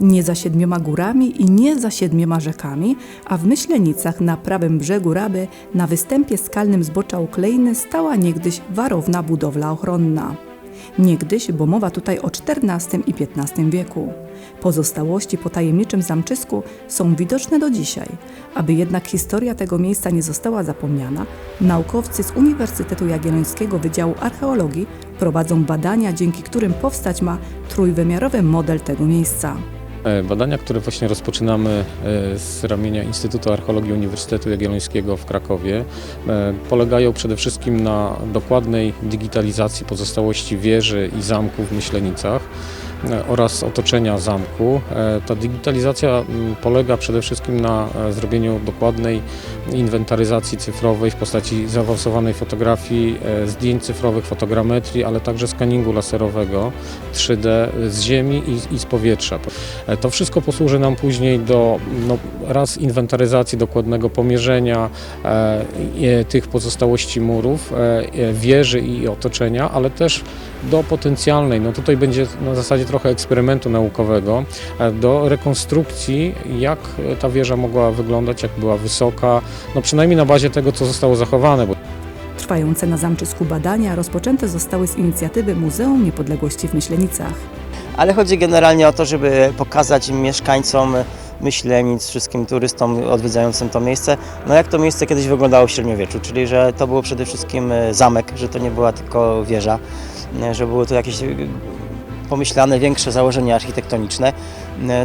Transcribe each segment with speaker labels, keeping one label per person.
Speaker 1: Nie za siedmioma górami i nie za siedmioma rzekami, a w Myślenicach na prawym brzegu Raby na występie skalnym zbocza Ukleiny stała niegdyś warowna budowla ochronna. Niegdyś, bo mowa tutaj o XIV i XV wieku. Pozostałości po tajemniczym zamczysku są widoczne do dzisiaj. Aby jednak historia tego miejsca nie została zapomniana, naukowcy z Uniwersytetu Jagiellońskiego Wydziału Archeologii prowadzą badania, dzięki którym powstać ma trójwymiarowy model tego miejsca.
Speaker 2: E, Badania, które właśnie rozpoczynamy e, z ramienia Instytutu Archeologii Uniwersytetu Jagiellońskiego w Krakowie, e, polegają przede wszystkim na dokładnej digitalizacji pozostałości wieży i zamku w Myślenicach oraz otoczenia zamku. E, Ta digitalizacja polega przede wszystkim na e, zrobieniu dokładnej inwentaryzacji cyfrowej w postaci zaawansowanej fotografii, e, zdjęć cyfrowych, fotogrametrii, ale także skaningu laserowego 3D z ziemi i, i z powietrza. E, To wszystko posłuży nam później do no, raz inwentaryzacji, dokładnego pomierzenia e, e, tych pozostałości murów, e, e, wieży i otoczenia, ale też do potencjalnej, no tutaj będzie na zasadzie trochę eksperymentu naukowego, e, do rekonstrukcji, jak ta wieża mogła wyglądać, jak była wysoka, no przynajmniej na bazie tego, co zostało zachowane.
Speaker 1: Trwające na zamczysku badania rozpoczęte zostały z inicjatywy Muzeum Niepodległości w Myślenicach.
Speaker 3: ale chodzi generalnie o to, żeby pokazać mieszkańcom Myślenic, wszystkim turystom odwiedzającym to miejsce, no jak to miejsce kiedyś wyglądało w średniowieczu, czyli że to było przede wszystkim e, zamek, że to nie była tylko wieża, e, że były to jakieś e, pomyślane większe założenia architektoniczne.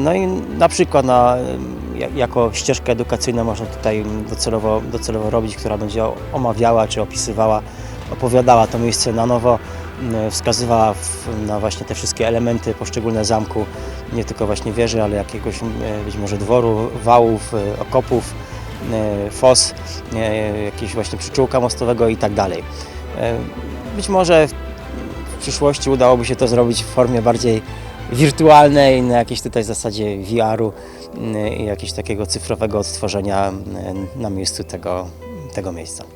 Speaker 3: No i na przykład na, ja- jako ścieżkę edukacyjną można tutaj docelowo, docelowo robić, która będzie omawiała czy opisywała, opowiadała to miejsce na nowo, wskazywała w, na właśnie te wszystkie elementy poszczególne zamku, nie tylko właśnie wieży, ale jakiegoś m, być może dworu, wałów, e, okopów, e, fos, e, jakiegoś właśnie przyczółka mostowego i tak dalej. E, Być może w, przyszłości udałoby się to zrobić w formie bardziej wirtualnej, na jakiejś tutaj zasadzie VR-u i jakiegoś takiego cyfrowego odtworzenia na miejscu tego, tego miejsca.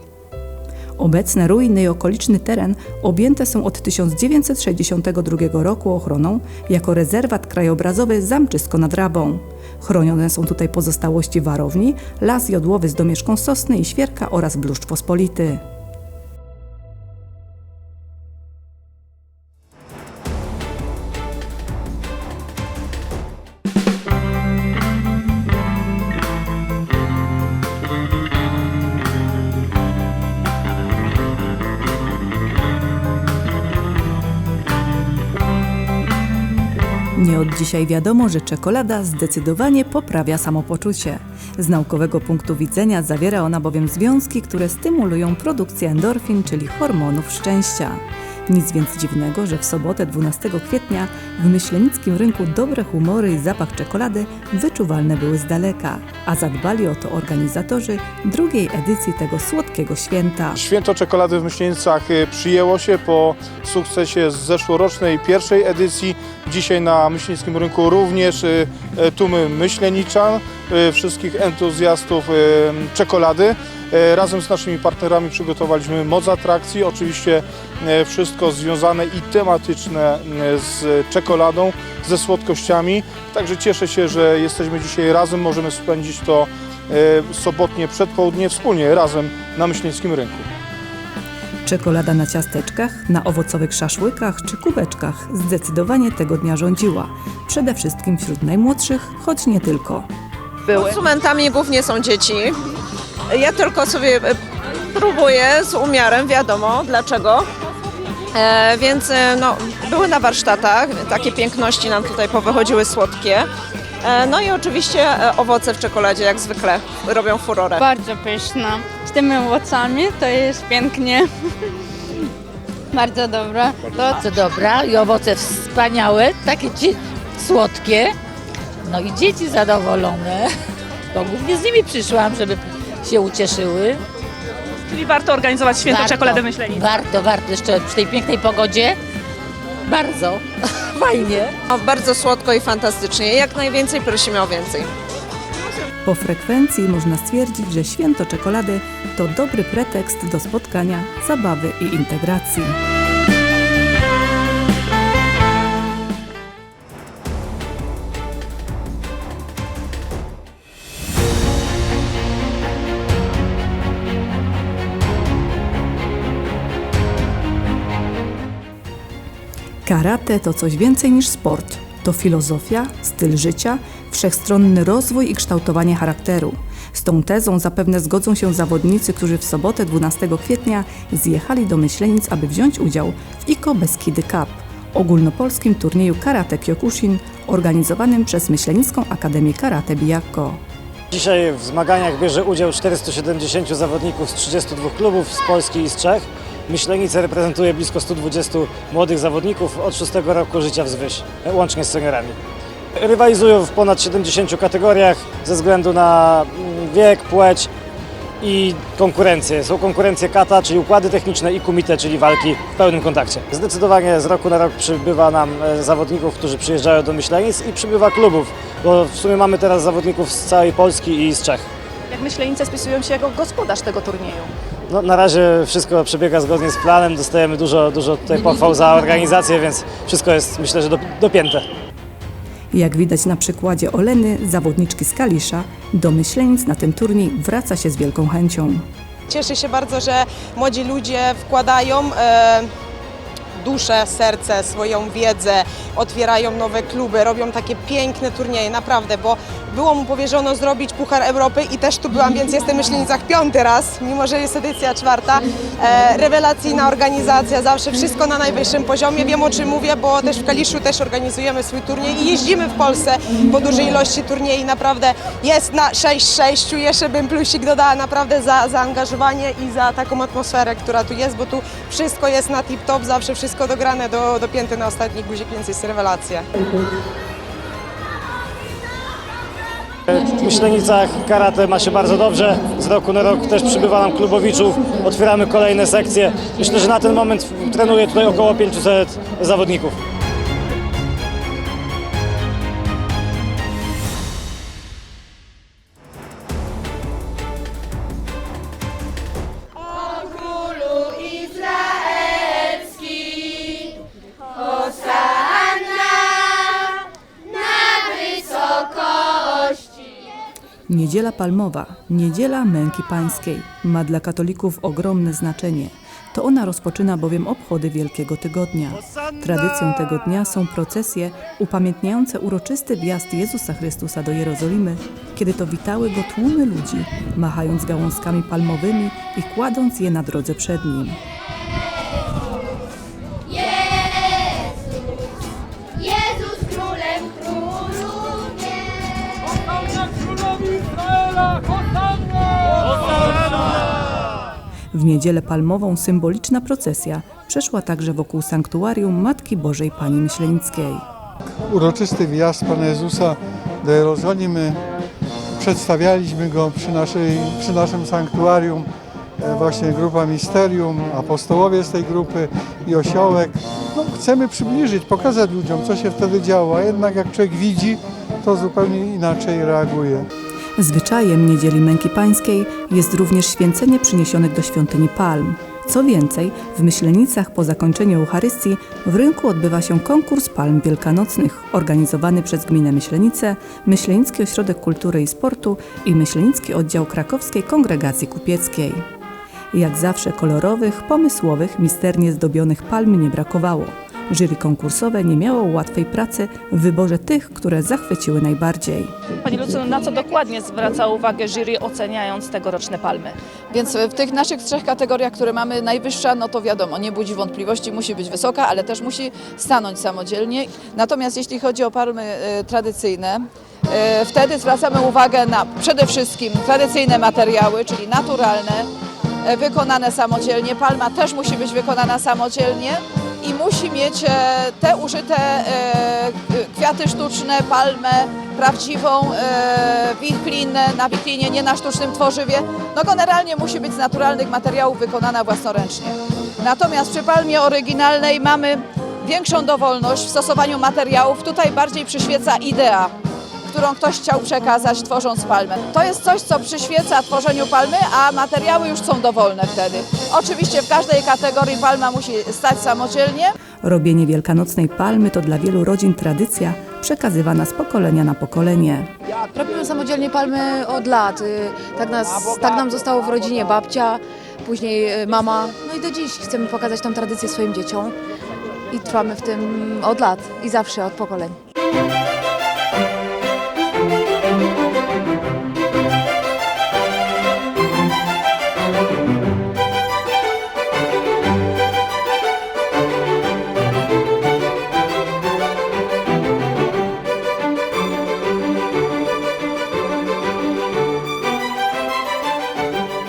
Speaker 1: Obecne ruiny i okoliczny teren objęte są od 1962 roku ochroną jako rezerwat krajobrazowy Zamczysko nad Rabą. Chronione są tutaj pozostałości warowni, las jodłowy z domieszką sosny i świerka oraz bluszcz pospolity. Dzisiaj wiadomo, że czekolada zdecydowanie poprawia samopoczucie. Z naukowego punktu widzenia zawiera ona bowiem związki, które stymulują produkcję endorfin, czyli hormonów szczęścia. Nic więc dziwnego, że w sobotę 12 kwietnia w myślenickim rynku dobre humory i zapach czekolady wyczuwalne były z daleka, a zadbali o to organizatorzy drugiej edycji tego słodkiego święta.
Speaker 4: Święto czekolady w Myślenicach y, przyjęło się po sukcesie z zeszłorocznej pierwszej edycji. Dzisiaj na myślenickim rynku również y, y, tłumy myśleniczan, y, wszystkich entuzjastów czekolady. Razem z naszymi partnerami przygotowaliśmy moc atrakcji, oczywiście wszystko związane i tematyczne z czekoladą, ze słodkościami. Także cieszę się, że jesteśmy dzisiaj razem, możemy spędzić to sobotnie przedpołudnie wspólnie razem na myślenickim rynku.
Speaker 1: Czekolada na ciasteczkach, na owocowych szaszłykach czy kubeczkach zdecydowanie tego dnia rządziła. Przede wszystkim wśród najmłodszych, choć nie tylko.
Speaker 5: Konsumentami głównie są dzieci. Ja tylko sobie e, próbuję z umiarem, wiadomo dlaczego. E, więc e, no, były na warsztatach, takie piękności nam tutaj powychodziły słodkie. E, no i oczywiście e, owoce w czekoladzie, jak zwykle, robią furorę.
Speaker 6: Bardzo pyszna. Z tymi owocami to jest pięknie. Bardzo dobra. To
Speaker 7: Bardzo dobra i owoce wspaniałe, takie dzie- słodkie. No i dzieci zadowolone, bo głównie z nimi przyszłam, żeby się ucieszyły.
Speaker 8: Czyli warto organizować święto
Speaker 7: Warto,
Speaker 8: czekolady myśleni.
Speaker 7: Warto, warto, jeszcze przy tej pięknej pogodzie. Bardzo fajnie.
Speaker 5: No, bardzo słodko i fantastycznie. Jak najwięcej prosimy o więcej.
Speaker 1: Po frekwencji można stwierdzić, że święto czekolady to dobry pretekst do spotkania, zabawy i integracji. Karate to coś więcej niż sport. To filozofia, styl życia, wszechstronny rozwój i kształtowanie charakteru. Z tą tezą zapewne zgodzą się zawodnicy, którzy w sobotę 12 kwietnia zjechali do Myślenic, aby wziąć udział w IKO Beskidy Cup, ogólnopolskim turnieju karate Kyokushin organizowanym przez Myślenicką Akademię Karate Bijako.
Speaker 9: Dzisiaj w zmaganiach bierze udział 470 zawodników z 32 klubów z Polski i z Czech. Myślenice reprezentuje blisko 120 młodych zawodników od 6 roku życia wzwyż, łącznie z seniorami. Rywalizują w ponad 70 kategoriach ze względu na mm, wiek, płeć i konkurencje. Są konkurencje kata, czyli układy techniczne i kumite, czyli walki w pełnym kontakcie. Zdecydowanie z roku na rok przybywa nam e, zawodników, którzy przyjeżdżają do Myślenic i przybywa klubów, bo w sumie mamy teraz zawodników z całej Polski i z Czech.
Speaker 8: Jak myślenice spisują się jako gospodarz tego turnieju?
Speaker 9: No, na razie wszystko przebiega zgodnie z planem, dostajemy dużo, dużo tutaj pochwał za organizację, więc wszystko jest myślę, że do- dopięte.
Speaker 1: Jak widać na przykładzie Oleny, zawodniczki z Kalisza, do Myślenic na ten turniej wraca się z wielką chęcią.
Speaker 10: Cieszę się bardzo, że młodzi ludzie wkładają e, duszę, serce, swoją wiedzę, otwierają nowe kluby, robią takie piękne turnieje, naprawdę, bo było mu powierzono zrobić Puchar Europy i też tu byłam, więc jestem w Myślenicach piąty raz, mimo że jest edycja czwarta. E, rewelacyjna organizacja, zawsze wszystko na najwyższym poziomie. Wiem o czym mówię, bo też w Kaliszu też organizujemy swój turniej i jeździmy w Polsce po dużej ilości turniejów. Naprawdę jest na 6-6, jeszcze bym plusik dodała naprawdę za zaangażowanie i za taką atmosferę, która tu jest, bo tu wszystko jest na tip-top, zawsze wszystko dograne do, dopięte na ostatni guzik, więc jest rewelacja.
Speaker 9: W Myślenicach karate ma się bardzo dobrze. Z roku na rok też przybywa nam klubowiczów, otwieramy kolejne sekcje. Myślę, że na ten moment trenuje tutaj około 500 zawodników.
Speaker 1: Niedziela Palmowa, Niedziela Męki Pańskiej, ma dla katolików ogromne znaczenie. To ona rozpoczyna bowiem obchody Wielkiego Tygodnia. Tradycją tego dnia są procesje upamiętniające uroczysty wjazd Jezusa Chrystusa do Jerozolimy, kiedy to witały go tłumy ludzi, machając gałązkami palmowymi i kładąc je na drodze przed nim. W niedzielę palmową symboliczna procesja przeszła także wokół sanktuarium Matki Bożej Pani Myślenickiej.
Speaker 11: uroczysty wjazd Pana Jezusa do Jerozolimy. Przedstawialiśmy go przy, naszej, przy naszym sanktuarium, e, właśnie grupa Misterium, apostołowie z tej grupy i osiołek. No, chcemy przybliżyć, pokazać ludziom, co się wtedy działo, a jednak jak człowiek widzi, to zupełnie inaczej reaguje.
Speaker 1: Zwyczajem Niedzieli Męki Pańskiej jest również święcenie przyniesionych do świątyni palm. Co więcej, w Myślenicach po zakończeniu Eucharystii w rynku odbywa się konkurs palm wielkanocnych organizowany przez Gminę Myślenice, Myślenicki Ośrodek Kultury i Sportu i Myślenicki Oddział Krakowskiej Kongregacji Kupieckiej. Jak zawsze kolorowych, pomysłowych, misternie zdobionych palm nie brakowało. Jury konkursowe nie miało łatwej pracy w wyborze tych, które zachwyciły najbardziej.
Speaker 8: Pani Lucyno, na co dokładnie zwraca uwagę jury oceniając tegoroczne palmy?
Speaker 12: Więc w tych naszych trzech kategoriach, które mamy, najwyższa, no to wiadomo, nie budzi wątpliwości, musi być wysoka, ale też musi stanąć samodzielnie. Natomiast jeśli chodzi o palmy e, tradycyjne, e, wtedy zwracamy uwagę na przede wszystkim tradycyjne materiały, czyli naturalne, e, wykonane samodzielnie. Palma też musi być wykonana samodzielnie i musi mieć e, te użyte e, kwiaty sztuczne, palmę prawdziwą, e, wichlinę, na wichlinie, nie na sztucznym tworzywie. No generalnie musi być z naturalnych materiałów wykonana własnoręcznie. Natomiast przy palmie oryginalnej mamy większą dowolność w stosowaniu materiałów. Tutaj bardziej przyświeca idea którą ktoś chciał przekazać tworząc palmę. To jest coś, co przyświeca tworzeniu palmy, a materiały już są dowolne wtedy. Oczywiście w każdej kategorii palma musi stać samodzielnie,
Speaker 1: Robienie wielkanocnej palmy to dla wielu rodzin tradycja przekazywana z pokolenia na pokolenie.
Speaker 6: Robimy samodzielnie palmy od lat. Y, Tak, nas, tak nam zostało w rodzinie babcia, później y, mama. No i do dziś chcemy pokazać tą tradycję swoim dzieciom.
Speaker 12: i trwamy w tym od lat i zawsze, od pokoleń.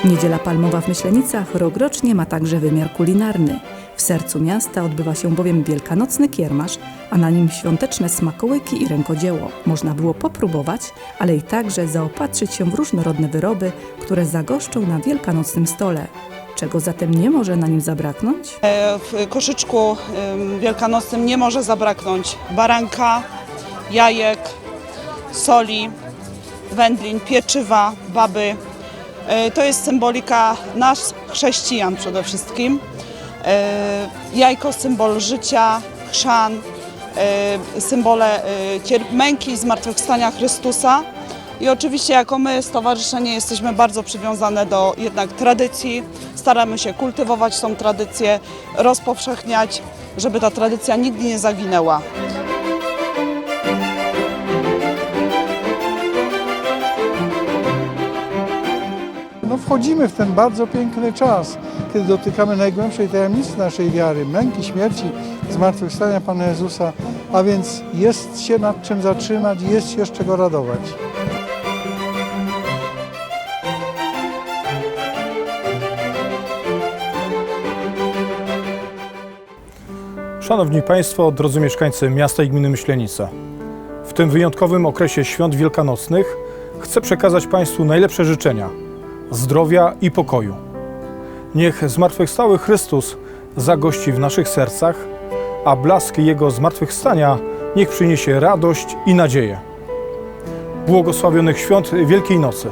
Speaker 1: Niedziela Palmowa w Myślenicach rokrocznie ma także wymiar kulinarny. W sercu miasta odbywa się bowiem wielkanocny kiermasz, a na nim świąteczne smakołyki i rękodzieło. Można było popróbować, ale i także zaopatrzyć się w różnorodne wyroby, które zagoszczą na wielkanocnym stole. Czego zatem nie może na nim zabraknąć?
Speaker 13: E, W koszyczku wielkanocnym nie może zabraknąć baranka, jajek, soli, wędlin, pieczywa, baby. E, To jest symbolika nas, chrześcijan przede wszystkim. E, Jajko symbol życia, chrzan, e, symbole męki i zmartwychwstania Chrystusa. I oczywiście jako my, stowarzyszenie, jesteśmy bardzo przywiązane do jednak tradycji. Staramy się kultywować tą tradycję, rozpowszechniać, żeby ta tradycja nigdy nie zaginęła.
Speaker 11: Wchodzimy w ten bardzo piękny czas, kiedy dotykamy najgłębszej tajemnicy naszej wiary, męki, śmierci, zmartwychwstania Pana Jezusa, a więc jest się nad czym zatrzymać, jest się z czego radować.
Speaker 4: Szanowni Państwo, drodzy mieszkańcy miasta i gminy Myślenica. W tym wyjątkowym okresie świąt wielkanocnych chcę przekazać Państwu najlepsze życzenia zdrowia i pokoju. Niech zmartwychwstały Chrystus zagości w naszych sercach, a blask Jego zmartwychwstania niech przyniesie radość i nadzieję. Błogosławionych świąt Wielkiej Nocy.